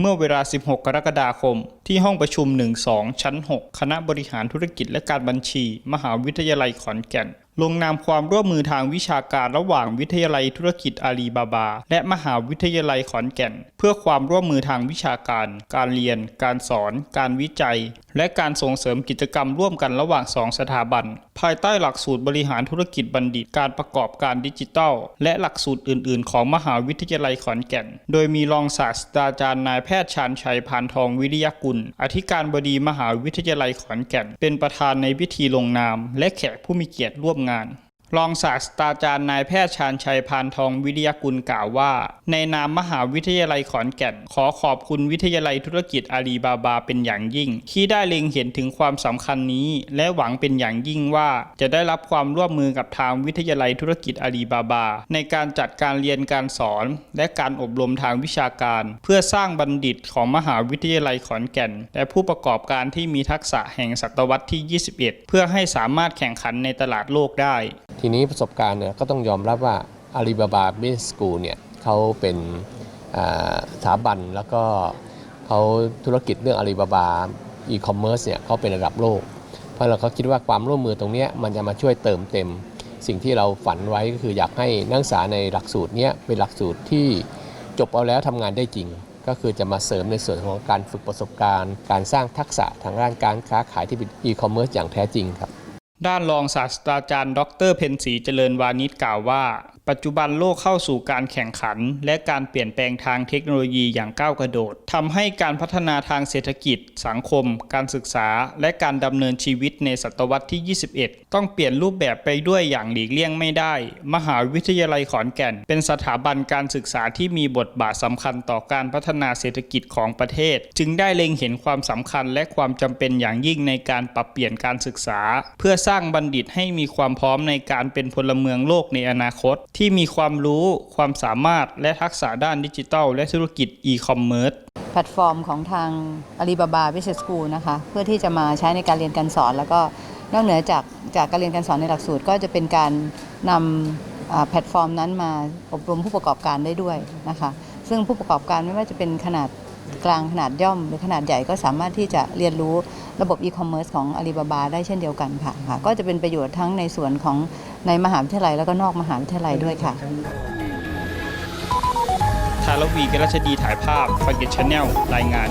เมื่อเวลา 16 กรกฎาคม ที่ห้องประชุม 12 ชั้น 6 คณะบริหารธุรกิจและการบัญชี มหาวิทยาลัยขอนแก่น ลงนามความร่วมมือทางวิชาการระหว่างวิทยาลัยธุรกิจอาลีบาบา และมหาวิทยาลัยขอนแก่น เพื่อความร่วมมือทางวิชาการ การเรียน การสอน การวิจัย และการส่งเสริมกิจกรรมร่วมกันระหว่างสองสถาบัน ภายใต้หลักสูตรบริหารธุรกิจบัณฑิต การประกอบการดิจิทัล และหลักสูตรอื่น ๆ ของมหาวิทยาลัยขอนแก่น โดยมีรองศาสตราจารย์นายแพทย์ชาญชัยพานทองวิริยกุล อธิการบดีมหาวิทยาลัยขอนแก่น เป็นประธานในพิธีลงนาม และแขกผู้มีเกียรติร่วมงาน รองศาสตราจารย์นายแพทย์ชาญชัยพานทองวิริยกุลกล่าวว่า ในนามมหาวิทยาลัยขอนแก่น ขอขอบคุณวิทยาลัยธุรกิจอาลีบาบาเป็นอย่างยิ่ง ที่ได้เล็งเห็นถึงความสำคัญนี้ และหวังเป็นอย่างยิ่งว่า จะได้รับความร่วมมือกับทางวิทยาลัยธุรกิจอาลีบาบา ในการจัดการเรียนการสอน และการอบรมทางวิชาการ เพื่อสร้างบัณฑิตของมหาวิทยาลัยขอนแก่น และผู้ประกอบการที่มีทักษะแห่งศตวรรษที่ 21 เพื่อให้สามารถแข่งขันในตลาดโลกได้ทีนี้ประสบการณ์เนี่ยก็ต้องยอมรับว่า Alibaba Business School เนี่ยเขาเป็นสถาบันแล้วก็เขาธุรกิจเรื่อง Alibaba e-commerce เนี่ยเขาเป็นระดับโลก เพราะเราก็คิดว่าความร่วมมือตรงนี้มันจะมาช่วยเติมเต็ม สิ่งที่เราฝันไว้ก็คืออยากให้นักศึกษาในหลักสูตรนี้เป็นหลักสูตรที่จบเอาแล้วทำงานได้จริง ก็คือจะมาเสริมในส่วนของการฝึกประสบการณ์ การสร้างทักษะทางด้านการค้าขายที่เป็น e-commerce อย่างแท้จริงครับ ด้านรองศาสตราจารย์ ดรเพนศรีเจริญวานิชกล่าวว่า ปัจจุบันโลกเข้าสู่การแข่งขัน และการเปลี่ยนแปลงทางเทคโนโลยีอย่างก้าวกระโดดทำให้การพัฒนาทางเศรษฐกิจ สังคม การศึกษา และการดำเนินชีวิตในศตวรรษที่ 21 ต้องเปลี่ยนรูปแบบไปด้วยอย่างหลีกเลี่ยงไม่ได้ มหาวิทยาลัยขอนแก่น เป็นสถาบันการศึกษาที่มีบทบาทสำคัญต่อการพัฒนาเศรษฐกิจของประเทศ จึงได้เล็งเห็นความสำคัญและความจำเป็นอย่างยิ่งในการปรับเปลี่ยนการศึกษา เพื่อสร้างางบัณฑิตให้มีความพร้อมในการเป็นพลเมืองโลกในอนาคต ที่มีความรู้ความสามารถและทักษะด้านดิจิทัล และธุรกิจอีคอมเมิร์ซแพลตฟอร์มของทาง Alibaba Business School นะคะเพื่อที่จะมาใช้ในการเรียนการสอน แล้วก็นอกเหนือจากจากการเรียนการสอนในหลักสูตร ก็จะเป็นการนำแพลตฟอร์มนั้นมาอบรมผู้ประกอบการได้ด้วยนะคะซึ่งผู้ประกอบการไม่ว่าจะเป็นขนาด กลางขนาดย่อม หรือขนาดใหญ่ก็สามารถที่จะเรียนรู้ระบบอีคอมเมิร์ซของ Alibaba ได้เช่นเดียวกันค่ะค่ะก็จะเป็นประโยชน์ทั้งในส่วนของในมหาวิทยาลัยแล้วก็นอกมหาวิทยาลัยด้วยค่ะทารวีกรัชดีถ่ายภาพฟาเกตชาแนลรายงาน